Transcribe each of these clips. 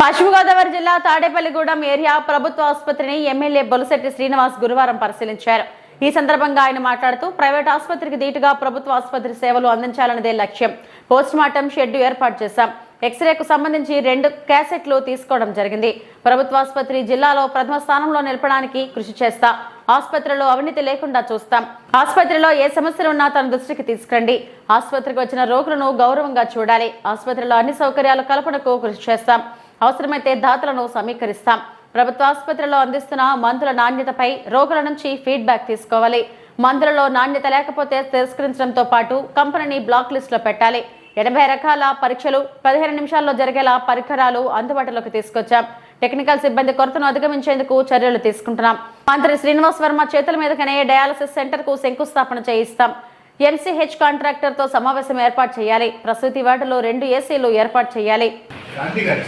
పశ్చిమ గోదావరి జిల్లా తాడేపల్లిగూడెం ఏరియా ప్రభుత్వ ఆసుపత్రిని ఎమ్మెల్యే బొలసెట్టి శ్రీనివాస్ గురువారం పరిశీలించారు. ఈ సందర్భంగా ఆయన మాట్లాడుతూ ప్రైవేట్ ఆసుపత్రికి ధీటుగా ప్రభుత్వ ఆసుపత్రి సేవలు అందించాలన్నదే లక్ష్యం. పోస్ట్ మార్టం షెడ్ ఏర్పాటు చేశాం. ఎక్స్రేకు సంబంధించి రెండు క్యాసెట్లు తీసుకోవడం జరిగింది. ప్రభుత్వ ఆసుపత్రి జిల్లాలో ప్రథమ స్థానంలో నిలపడానికి కృషి చేస్తా ఆసుపత్రిలో అవినీతి లేకుండా చూస్తాం. ఆసుపత్రిలో ఏ సమస్యలు ఉన్నా తన దృష్టికి తీసుకురండి. ఆసుపత్రికి వచ్చిన రోగులను గౌరవంగా చూడాలి. ఆసుపత్రిలో అన్ని సౌకర్యాలు కల్పనకు కృషి చేస్తాం. అవసరమైతే దాతలను సమీకరిస్తాం. ప్రభుత్వ ఆసుపత్రిలో అందిస్తున్న మందుల నాణ్యతపై రోగుల నుంచి ఫీడ్బ్యాక్ తీసుకోవాలి. మందులలో నాణ్యత లేకపోతే తిరస్కరించడంతో పాటు కంపెనీని బ్లాక్ లిస్టులో పెట్టాలి. ఎనభై రకాల పరీక్షలు పదిహేను నిమిషాల్లో జరిగేలా పరికరాలు అందుబాటులోకి తీసుకొచ్చాం. టెక్నికల్ సిబ్బంది కొరతను అధిగమించేందుకు చర్యలు తీసుకుంటున్నాం. మంత్రి శ్రీనివాస్ వర్మ చేతుల మీదకనే డయాలసిస్ సెంటర్కు శంకుస్థాపన చేయిస్తాం. ఎంసీహెచ్ కాంట్రాక్టర్తో సమావేశం ఏర్పాటు చేయాలి. ప్రసూతి వార్డులో రెండు ఏసీలు ఏర్పాటు చేయాలి. శాంతి గారు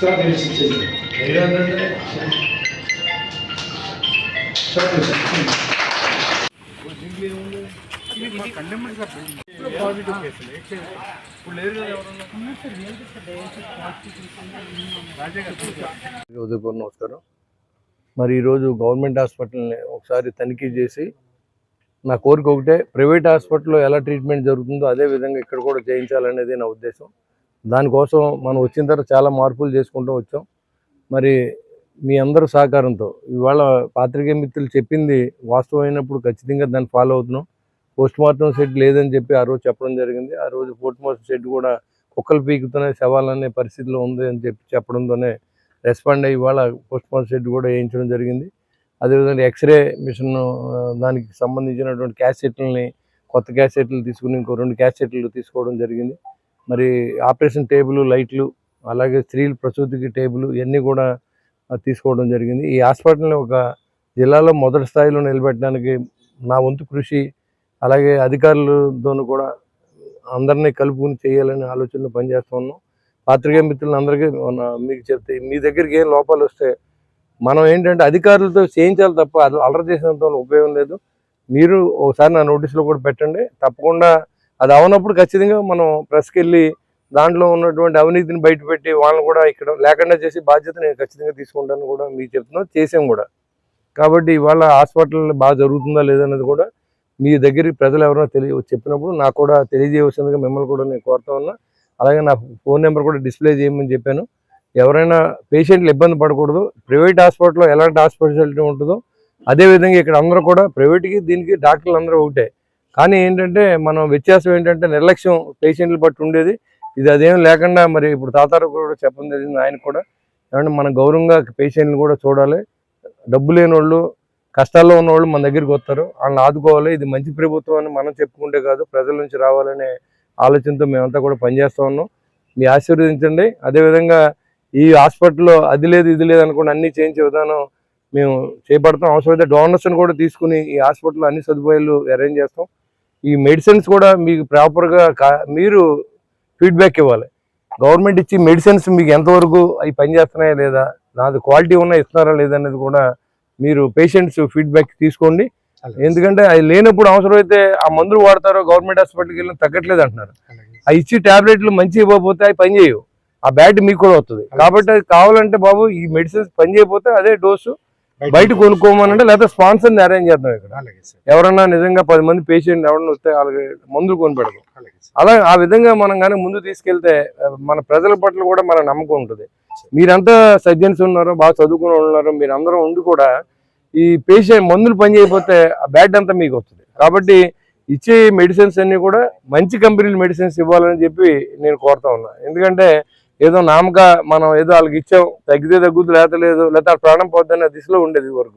సార్ ఉదయపూర్ నమస్కారం. మరి ఈరోజు గవర్నమెంట్ హాస్పిటల్ని ఒకసారి తనిఖీ చేసి నా కోరిక ఒకటే ప్రైవేట్ హాస్పిటల్లో ఎలా ట్రీట్మెంట్ జరుగుతుందో అదే విధంగా ఇక్కడ కూడా చేయించాలనేది నా ఉద్దేశం. దానికోసం మనం వచ్చిన తర్వాత చాలా మార్పులు చేసుకుంటూ వచ్చాం. మరి మీ అందరూ సహకారంతో ఇవాళ పాత్రికేయ మిత్రులు చెప్పింది వాస్తవమైనప్పుడు ఖచ్చితంగా దాన్ని ఫాలో అవుతున్నాం. పోస్ట్ మార్టం సెట్ లేదని చెప్పి ఆ రోజు చెప్పడం జరిగింది. ఆ రోజు పోస్ట్ మార్టం సెట్ కూడా కుక్కలు పీకుతూనే శవాలనే పరిస్థితిలో ఉంది అని చెప్పి చెప్పడంతోనే రెస్పాండ్ అయ్యి ఇవాళ పోస్ట్ మార్టం సెట్ కూడా వేయించడం జరిగింది. అదేవిధంగా ఎక్స్రే మిషన్ దానికి సంబంధించినటువంటి క్యాసెట్లని కొత్త క్యాసెట్లు తీసుకుని ఇంకో రెండు క్యాసెట్లు తీసుకోవడం జరిగింది. మరి ఆపరేషన్ టేబుల్ లైట్లు అలాగే స్త్రీలు ప్రసూతికి టేబుల్ ఇవన్నీ కూడా తీసుకోవడం జరిగింది. ఈ హాస్పిటల్ని ఒక జిల్లాలో మొదటి స్థాయిలో నిలబెట్టడానికి నా వంతు కృషి అలాగే అధికారులతోనూ కూడా అందరినీ కలుపుకుని చేయాలనే ఆలోచనలో పనిచేస్తూ ఉన్నాం. పాత్రికేయ మిత్రులు అందరికీ మీకు చెప్తే మీ దగ్గరికి ఏం లోపాలు వస్తే మనం ఏంటంటే అధికారులతో చేయించాలి తప్ప అది అలర చేసినంత ఉపయోగం లేదు. మీరు ఒకసారి నా నోటీసులో కూడా పెట్టండి. తప్పకుండా అది అవనప్పుడు ఖచ్చితంగా మనం ప్రెస్కి వెళ్ళి దాంట్లో ఉన్నటువంటి అవినీతిని బయటపెట్టి వాళ్ళని కూడా ఇక్కడ లేకుండా చేసి బాధ్యత నేను ఖచ్చితంగా తీసుకుంటాను కూడా మీకు చెప్తున్నాను చేసాం కూడా. కాబట్టి ఇవాళ హాస్పిటల్ బాగా జరుగుతుందా లేదన్నది కూడా మీ దగ్గరికి ప్రజలు ఎవరైనా తెలియ చెప్పినప్పుడు నాకు కూడా తెలియజేయవలసిందిగా మిమ్మల్ని కూడా నేను కోరుతా ఉన్నా. అలాగే నా ఫోన్ నెంబర్ కూడా డిస్ప్లే చేయమని చెప్పాను. ఎవరైనా పేషెంట్లు ఇబ్బంది పడకూడదు. ప్రైవేట్ హాస్పిటల్లో ఎలాంటి హాస్పిటాలిటీ ఉంటుందో అదేవిధంగా ఇక్కడ అందరూ కూడా ప్రైవేట్కి దీనికి డాక్టర్లు అందరూ ఒకటే. కానీ ఏంటంటే మనం వ్యత్యాసం ఏంటంటే నిర్లక్ష్యం పేషెంట్లు బట్టి ఉండేది. ఇది అదేం లేకుండా మరి ఇప్పుడు తాతారు కూడా చెప్పడం జరిగింది ఆయన కూడా. ఏమంటే మన గౌరవంగా పేషెంట్లు కూడా చూడాలి. డబ్బు లేని వాళ్ళు కష్టాల్లో ఉన్న వాళ్ళు మన దగ్గరికి వస్తారు. వాళ్ళని ఆదుకోవాలి. ఇది మంచి ప్రభుత్వం అని మనం చెప్పుకుంటే కాదు. ప్రజల నుంచి రావాలనే ఆలోచనతో మేమంతా కూడా పనిచేస్తూ ఉన్నాం. మీ ఆశీర్వదించండి. అదేవిధంగా ఈ హాస్పిటల్లో అది లేదు ఇది లేదు అనుకుని అన్ని చేయించే విధానం మేము చేపడతాం. అవసరమైతే డోనర్స్ని కూడా తీసుకుని ఈ హాస్పిటల్లో అన్ని సదుపాయాలు అరేంజ్ చేస్తాం. ఈ మెడిసిన్స్ కూడా మీకు ప్రాపర్గా కా- మీరు ఫీడ్బ్యాక్ ఇవ్వాలి. గవర్నమెంట్ ఇచ్చి మెడిసిన్స్ మీకు ఎంతవరకు అవి పనిచేస్తున్నాయా లేదా నాది క్వాలిటీ ఉన్నా ఇస్తున్నారా లేదా అనేది కూడా మీరు పేషెంట్స్ ఫీడ్బ్యాక్ తీసుకోండి. ఎందుకంటే అది లేనప్పుడు అవసరమైతే ఆ మందులు వాడతారో గవర్నమెంట్ హాస్పిటల్కి వెళ్ళిన తగ్గట్లేదు అంటున్నారు. ఆ ఇచ్చి టాబ్లెట్లు మంచి ఇవ్వకపోతే అవి పని చేయవు ఆ బ్యాడ్ మీకు కూడా వస్తుంది. కాబట్టి అది కావాలంటే బాబు ఈ మెడిసిన్స్ పని చేయకపోతే అదే డోసు బయట కొనుక్కోమనంటే లేకపోతే స్పాన్సర్ని అరేంజ్ చేద్దాం ఇక్కడ. ఎవరన్నా నిజంగా పది మంది పేషెంట్ ఎవరన్నా వస్తే వాళ్ళకి మందులు కొని పెడదాం అలాగే సార్. అలా ఆ విధంగా మనం కానీ ముందు తీసుకెళ్తే మన ప్రజల పట్ల కూడా మన నమ్మకం ఉంటుంది. మీరంతా సర్జన్స్ ఉన్నారో బాగా చదువుకుని ఉన్నారో మీరు అందరూ ఉండి కూడా ఈ పేషెంట్ మందులు పని చేయకపోతే ఆ బ్యాడ్ అంతా మీకు వస్తుంది. కాబట్టి ఇచ్చే మెడిసిన్స్ అన్ని కూడా మంచి కంపెనీల మెడిసిన్స్ ఇవ్వాలని చెప్పి నేను కోరుతా ఉన్నా. ఎందుకంటే ఏదో నామక మనం ఏదో వాళ్ళకి ఇచ్చాం తగ్గితే తగ్గుద్దు లేత లేదు లేకపోతే వాళ్ళ ప్రాణం పోద్దనే దిశలో ఉండేది వరకు